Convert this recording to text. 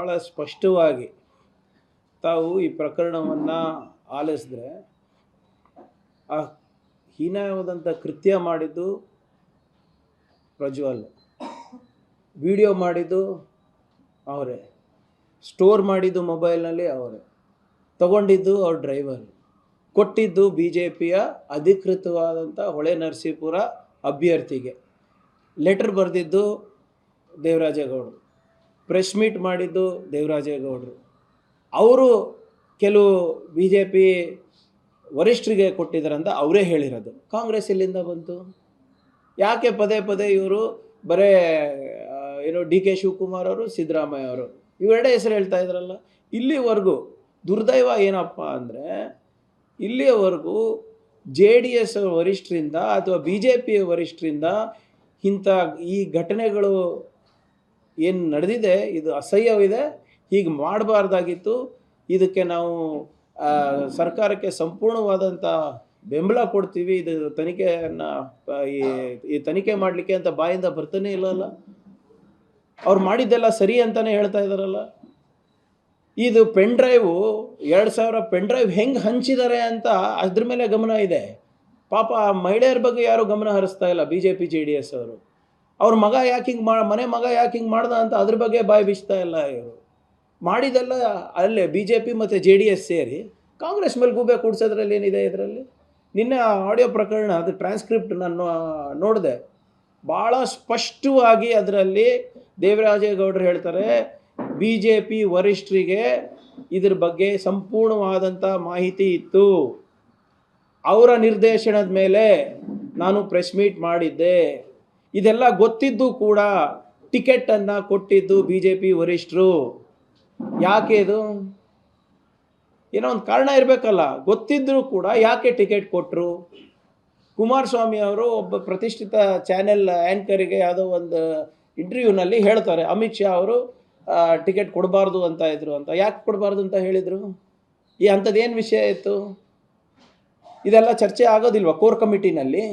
ಭಾಳ ಸ್ಪಷ್ಟವಾಗಿ ತಾವು ಈ ಪ್ರಕರಣವನ್ನು ಆಲಿಸಿದ್ರೆ, ಆ ಹೀನಾಯವಾದಂಥ ಕೃತ್ಯ ಮಾಡಿದ್ದು ಪ್ರಜ್ವಲ್. ವಿಡಿಯೋ ಮಾಡಿದ್ದು ಅವರೇ. ಸ್ಟೋರ್ ಮಾಡಿದ್ದು ಮೊಬೈಲ್ನಲ್ಲಿ ಅವರೇ. ತಗೊಂಡಿದ್ದು ಅವ್ರ ಡ್ರೈವರ್. ಕೊಟ್ಟಿದ್ದು ಬಿ ಜೆ ಪಿಯ ಅಧಿಕೃತವಾದಂಥ ಹೊಳೆ ನರಸೀಪುರ ಅಭ್ಯರ್ಥಿಗೆ. ಲೆಟರ್ ಬರೆದಿದ್ದು ದೇವರಾಜೇಗೌಡರು. ಪ್ರೆಸ್ ಮೀಟ್ ಮಾಡಿದ್ದು ದೇವರಾಜೇಗೌಡರು ಅವರು ಕೆಲವು ಬಿ ಜೆ ಪಿ ವರಿಷ್ಠರಿಗೆ ಕೊಟ್ಟಿದ್ದಾರಂತ ಅವರೇ ಹೇಳಿರೋದು. ಕಾಂಗ್ರೆಸ್ ಇಲ್ಲಿಂದ ಬಂತು? ಯಾಕೆ ಪದೇ ಪದೇ ಇವರು ಬರೇ ಏನು ಡಿ ಕೆ ಶಿವಕುಮಾರ್ ಅವರು, ಸಿದ್ದರಾಮಯ್ಯ ಅವರು, ಇವೆರಡೇ ಹೆಸರು ಹೇಳ್ತಾ ಇದ್ರಲ್ಲ? ಇಲ್ಲಿವರೆಗೂ ದುರ್ದೈವ ಏನಪ್ಪ ಅಂದರೆ ಇಲ್ಲಿಯವರೆಗೂ ಜೆ ಡಿ ಎಸ್ ವರಿಷ್ಠರಿಂದ ಅಥವಾ ಬಿ ಜೆ ಪಿ ವರಿಷ್ಠರಿಂದ ಇಂಥ ಈ ಘಟನೆಗಳು ಏನು ನಡೆದಿದೆ, ಇದು ಅಸಹ್ಯವಿದೆ, ಹೀಗೆ ಮಾಡಬಾರ್ದಾಗಿತ್ತು. ಇದಕ್ಕೆ ನಾವು ಸರ್ಕಾರಕ್ಕೆ ಸಂಪೂರ್ಣವಾದಂಥ ಬೆಂಬಲ ಕೊಡ್ತೀವಿ. ಇದು ತನಿಖೆಯನ್ನು, ಈ ತನಿಖೆ ಮಾಡಲಿಕ್ಕೆ ಅಂತ ಬಾಯಿಂದ ಬರ್ತಾನೆ ಇಲ್ಲಲ್ಲ. ಅವ್ರು ಮಾಡಿದ್ದೆಲ್ಲ ಸರಿ ಅಂತಲೇ ಹೇಳ್ತಾ ಇದ್ದಾರಲ್ಲ ಇದು ಪೆನ್ ಡ್ರೈವು, ಎರಡು ಸಾವಿರ ಪೆನ್ ಡ್ರೈವ್ ಹೆಂಗೆ ಹಂಚಿದ್ದಾರೆ ಅಂತ ಅದ್ರ ಮೇಲೆ ಗಮನ ಇದೆ. ಪಾಪ ಮಹಿಳೆಯರ ಬಗ್ಗೆ ಯಾರು ಗಮನ ಹರಿಸ್ತಾ ಇಲ್ಲ B J P J D S ಅವರು. ಅವ್ರ ಮಗ ಯಾಕೆ ಹಿಂಗೆ ಮಾ ಮನೆ ಮಗ ಯಾಕೆ ಹಿಂಗೆ ಮಾಡ್ದ ಅಂತ ಅದ್ರ ಬಗ್ಗೆ ಬಾಯಿ ಬಿಚ್ತಾ ಇಲ್ಲ ಇವರು. ಮಾಡಿದೆಲ್ಲ ಅಲ್ಲೇ ಬಿ ಜೆ ಪಿ ಮತ್ತು ಜೆ ಡಿ ಎಸ್ ಸೇರಿ ಕಾಂಗ್ರೆಸ್ ಮೇಲೆ ಗೂಬೆ ಕೂಡ್ಸೋದ್ರಲ್ಲಿ ಏನಿದೆ ಇದರಲ್ಲಿ? ನಿನ್ನೆ ಆಡಿಯೋ ಪ್ರಕರಣ, ಅದು ಟ್ರಾನ್ಸ್ಕ್ರಿಪ್ಟ್ ನಾನು ನೋಡಿದೆ. ಭಾಳ ಸ್ಪಷ್ಟವಾಗಿ ಅದರಲ್ಲಿ ದೇವರಾಜೇಗೌಡರು ಹೇಳ್ತಾರೆ ಬಿ ಜೆ ಪಿ ವರಿಷ್ಠರಿಗೆ ಇದ್ರ ಬಗ್ಗೆ ಸಂಪೂರ್ಣವಾದಂಥ ಮಾಹಿತಿ ಇತ್ತು. ಅವರ ನಿರ್ದೇಶನದ ಮೇಲೆ ನಾನು ಪ್ರೆಸ್ ಮೀಟ್ ಮಾಡಿದ್ದೆ. ಇದೆಲ್ಲ ಗೊತ್ತಿದ್ದು ಕೂಡ ಟಿಕೆಟನ್ನು ಕೊಟ್ಟಿದ್ದು ಬಿ ಜೆ ಪಿ ವರಿಷ್ಠರು. ಯಾಕೆ ಇದು? ಏನೋ ಒಂದು ಕಾರಣ ಇರಬೇಕಲ್ಲ. ಗೊತ್ತಿದ್ದರೂ ಕೂಡ ಯಾಕೆ ಟಿಕೆಟ್ ಕೊಟ್ಟರು ಕುಮಾರಸ್ವಾಮಿ ಅವರು ಒಬ್ಬ ಪ್ರತಿಷ್ಠಿತ ಚಾನೆಲ್ ಆ್ಯಂಕರಿಗೆ ಯಾವುದೋ ಒಂದು ಇಂಟರ್ವ್ಯೂನಲ್ಲಿ ಹೇಳ್ತಾರೆ, ಅಮಿತ್ ಶಾ ಅವರು ಟಿಕೆಟ್ ಕೊಡಬಾರ್ದು ಅಂತ ಇದ್ರು ಅಂತ. ಯಾಕೆ ಕೊಡಬಾರ್ದು ಅಂತ ಹೇಳಿದರು? ಈ ಅಂಥದ್ದೇನು ವಿಷಯ ಇತ್ತು? ಇದೆಲ್ಲ ಚರ್ಚೆ ಆಗೋದಿಲ್ವಾ ಕೋರ್ ಕಮಿಟಿನಲ್ಲಿ?